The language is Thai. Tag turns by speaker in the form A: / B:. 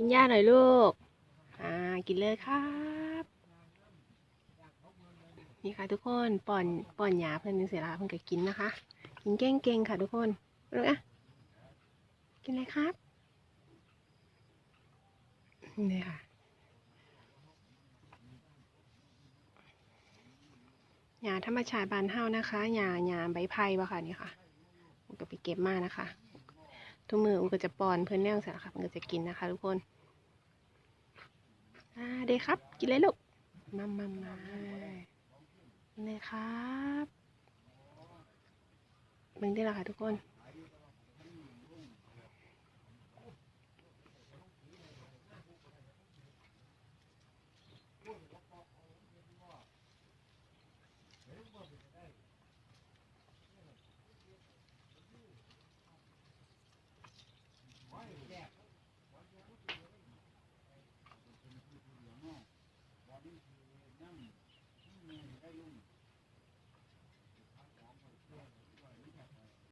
A: กินหญ้าหน่อยลูก อ่า กินเลยครับ นี่ค่ะทุกคนป่อนป่อนหยาเพื่อนเสียละเพื่อนก็กินนะคะ กินเก่งๆค่ะทุกคนลูกอะกินเลยครับ นี่ค่ะหญ้าธรรมชาติบานเฮานะคะหญ้าหญ้าใบไผ่บ่ค่ะนี่ค่ะก็ไปเก็บมานะคะ ทุกมืออุก็จะป้อนเพื่อนแน่งเสร็จค่ะมันก็จะกินนะคะ ทุกคนอ่าเด็กครับ กินเลยลูกมามามากินเลยครับมึงได้แล้วค่ะทุกคน